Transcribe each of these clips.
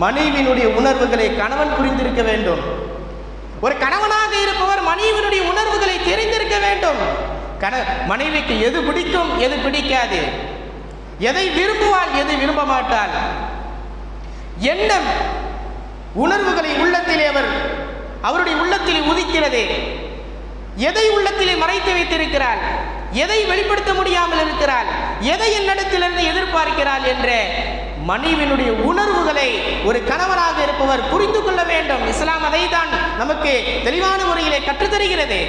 மனைவியினுடைய உணர்வுகளை கணவன் புரிந்திருக்க வேண்டும். ஒரு கணவனாக இருப்பவர் மனைவியினுடைய உணர்வுகளை தெரிந்திருக்க வேண்டும். கண மனைவிக்கு எது பிடிக்கும் எது பிடிக்காது. எதை விரும்புவாள் எது விரும்ப மாட்டாள். என்ன உணர்வுகளை உள்ளத்திலே அவர் அவருடைய உள்ளத்தில் உதிக்கிறது. எதை உள்ளத்திலே மறைத்து வைத்திருக்கிறாள்? எதை வெளிப்படுத்த முடியாமல் இருக்கிறாள்? எதை என்னிடத்திலிருந்து எதிர்பார்க்கிறாள் என்ற மனைவியினுடைய உணர்வுகளை ஒரு கணவனாக இருப்பவர் புரிந்து கொள்ள வேண்டும். இஸ்லாம் அதை தான் நமக்கு தெளிவான முறையிலே கற்றுத்தருகிறது.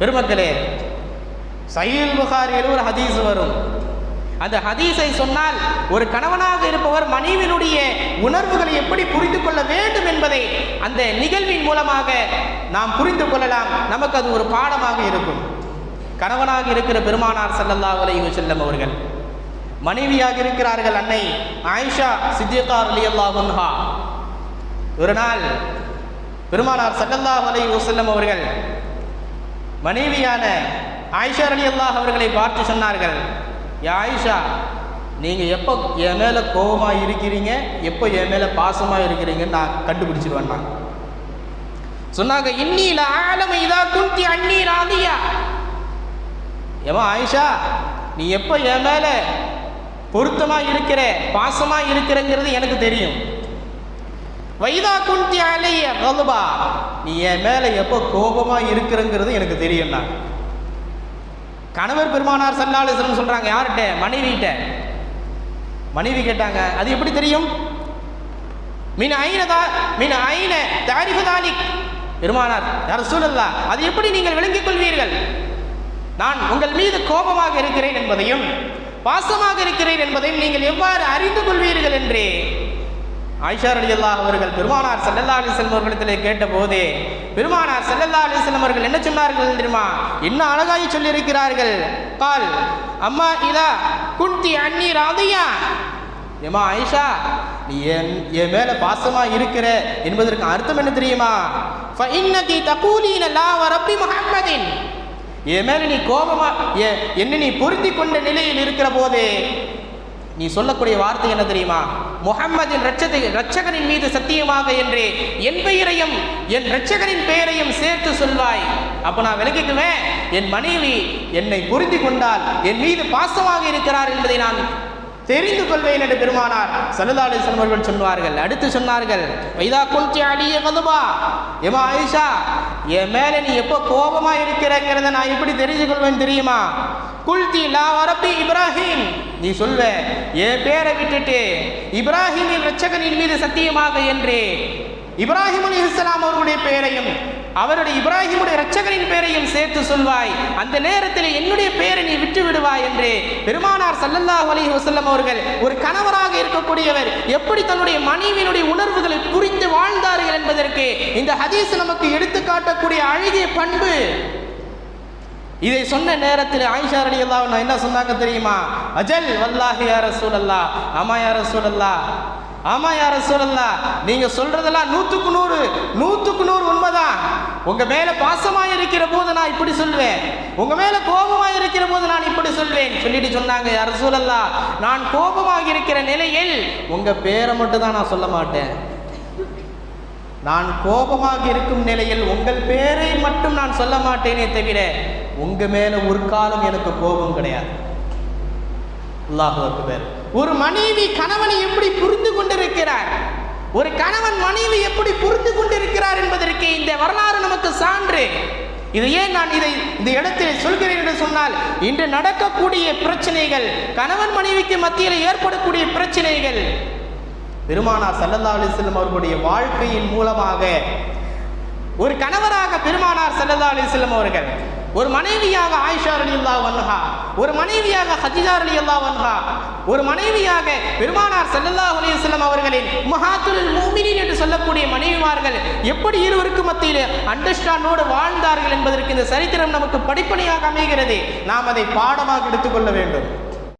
பெருமக்களே சையல் புகாரில் ஒரு ஹதீஸ் வரும். அந்த ஹதீஸை சொன்னால் ஒரு கணவனாக இருப்பவர் மனைவியினுடைய உணர்வுகளை எப்படி புரிந்து கொள்ள வேண்டும் என்பதை அந்த நிகழ்வின் மூலமாக நாம் புரிந்து கொள்ளலாம். நமக்கு அது ஒரு பாடமாக இருக்கும். கணவனாக இருக்கிற பெருமானார் செல்லல்லா அலைஹி வஸல்லம் அவர்கள் மனைவியாக இருக்கிறார்கள் அன்னை ஆயிஷா சித்திகா அலி அல்லாஹா ஒரு நாள் பெருமானார் சல்லல்லா அலை வசல்லம் அவர்கள் மனைவியான ஆயிஷா அல்லாஹ் அவர்களை பார்த்து சொன்னார்கள் யா ஆயிஷா நீங்கள் எப்போ என் மேலே கோபமாக இருக்கிறீங்க? எப்போ என் மேலே பாசமாக இருக்கிறீங்கன்னு நான் கண்டுபிடிச்சிருவேன் நான். சொன்னாங்க இன்னில ஆழமை இதா குந்தி அண்ணி ராதியா. ஏமா ஆயிஷா நீ எப்போ என் மேலே பொருத்தமாக இருக்கிற பாசமாக இருக்கிறங்கிறது எனக்கு தெரியும். வைதா குந்தி அலைய நீ என் மேலே எப்போ கோபமாக இருக்கிறங்கிறது எனக்கு தெரியும் நான் கணவர் பெருமானார் சல்லாலிசன் சொல்றாங்க யார்கிட்ட? மனைவிகிட்ட. மனைவி கேட்டாங்க அது எப்படி தெரியும்? மீன் ஐனதா மீன் ஐன தாரிஃபதாலி பெருமானார் யார் சூழல்லா அது எப்படி நீங்கள் விளங்கிக் கொள்வீர்கள்? நான் உங்கள் மீது கோபமாக இருக்கிறேன் என்பதையும் பாசமாக இருக்கிறேன் என்பதையும் நீங்கள் எவ்வாறு அறிந்து கொள்வீர்கள் என்றே ஆயிஷா அல்லாஹ் அவர்கள் பெருமானார் ஸல்லல்லாஹு அலைஹி வஸல்லம் அவர்களிடத்திலே கேட்டபோது பெருமானார் ஸல்லல்லாஹு அலைஹி அவர்கள் என்ன சொன்னார்கள் தெரியுமா? என்ன அழகாய் சொல்லியிருக்கிறார்கள்? கால் அம்மா இதா குந்தி அண்ணி ராதையா? ஏமா ஆயிஷா நீ என் என் மேல பாசமா இருக்கிற என்பதற்கு அர்த்தம் என்ன தெரியுமா? ஃபஇன்னகி தகூலீன லா வரப்பி முஹம்மதின். என் மேல நீ கோபமா என்ன நீ பொருந்தி கொண்ட நிலையில் இருக்கிற போதே நீ சொல்லக்கூடிய வார்த்தை என்ன தெரியுமா? முகம்மதின் ரட்சத்தை ரட்சகனின் மீது சத்தியமாக என்று என் பெயரையும் என் ரட்சகனின் பெயரையும் சேர்த்து சொல்வாய் அப்ப நான் விளக்கிக்குவேன் என் மனைவி என்னை புரிந்து கொண்டால் என் மீது பாசமாக இருக்கிறார் என்பதை நான் தெரிந்து கொள்வேன் என்று பெருமானார் சல்லல்லாஹு அவர்கள் சொன்னார்கள் அடுத்து சொன்னார்கள் வைதா குந்தி அடியே கதுபா. ஏமா ஆயிஷா என் மேல நீ எப்போ கோபமா இருக்கிறங்கிறத நான் எப்படி தெரிஞ்சு கொள்வேன் தெரியுமா? குல்தி லா வரப்பி இப்ராஹிம். நீ சொல்வ என் பேரை விட்டுட்டு இப்ராஹிமின் ரட்சகனின் மீது சத்தியமாக என்று இப்ராஹிம் அலி இஸ்லாம் அவர்களுடைய பெயரையும் அவருடைய இப்ராஹிமுடைய இரட்சகரின் பெயரையும் சேர்த்து சொல்வாய் அந்த நேரத்தில் என்னுடைய பெயரை நீ விட்டு விடுவாய் என்று. பெருமானார் சல்லல்லாஹ் அலி வசல்லம் அவர்கள் ஒரு கணவராக இருக்கக்கூடியவர் எப்படி தன்னுடைய மனைவியினுடைய உணர்வுகளை புரிந்து வாழ்ந்தார்கள் என்பதற்கு இந்த ஹதீஸ் நமக்கு எடுத்து காட்டக்கூடிய அழகிய பண்பு. இதை சொன்ன நேரத்தில் ஆயிஷா ரலியல்லாஹு அல்லா என்ன சொன்னாங்க தெரியுமா? அஜல் வல்லாஹி யார சூழல்லா அம்மா யார சூழல்லா ஆமாம் யார ரசூலல்லாஹ். நீங்கள் சொல்கிறதெல்லாம் நூற்றுக்கு நூறு நூற்றுக்கு நூறு உண்மைதான். உங்கள் மேலே பாசமாக இருக்கிற போது நான் இப்படி சொல்வேன். உங்கள் மேலே கோபமாக இருக்கிற போது நான் இப்படி சொல்வேன். சொல்லிட்டு சொன்னாங்க யார ரசூலல்லாஹ் நான் கோபமாக இருக்கிற நிலையில் உங்கள் பேரை மட்டும் தான் நான் சொல்ல மாட்டேன். நான் கோபமாக இருக்கும் நிலையில் உங்கள் பேரை மட்டும் நான் சொல்ல மாட்டேனே தவிர உங்கள் மேலே ஒரு காலம் எனக்கு கோபம் கிடையாது. அல்லாஹ் பேர் ஒரு மனைவி கணவனை எப்படி புரிந்து கொண்டிருக்கிறார்? ஒரு கணவன் மனைவி எப்படி புரிந்து கொண்டிருக்கிறார் என்பதற்கு இந்த வரலாறு நமக்கு சான்று. இது ஏன் நான் இதை இந்த இடத்தில் சொல்கிறேன் என்று சொன்னால் இன்று நடக்கக்கூடிய பிரச்சனைகள் கணவன் மனைவிக்கு மத்தியில் ஏற்படக்கூடிய பிரச்சனைகள். பெருமானார் சல்லல்லா அலிஸ்லம் அவர்களுடைய வாழ்க்கையின் மூலமாக ஒரு கணவராக பெருமானார் சல்லல்லா அலிஸ்லம் அவர்கள் ஒரு மனைவியாக ஆயிஷா அல்லா வன்ஹா ஒரு மனைவியாக ஹஜிஜா அலி அல்லா வன்ஹா ஒரு மனைவியாக பெருமானார் ஸல்லல்லாஹு அலைஹி அவர்களின் மகாத்துல் மூமினின் என்று சொல்லக்கூடிய மனைவிமார்கள் எப்படி இருவருக்கு மத்தியில் அண்டர்ஸ்டாண்டோடு வாழ்ந்தார்கள் என்பதற்கு இந்த சரித்திரம் நமக்கு படிப்பனையாக அமைகிறது. நாம் அதை பாடமாக எடுத்துக்கொள்ள வேண்டும்.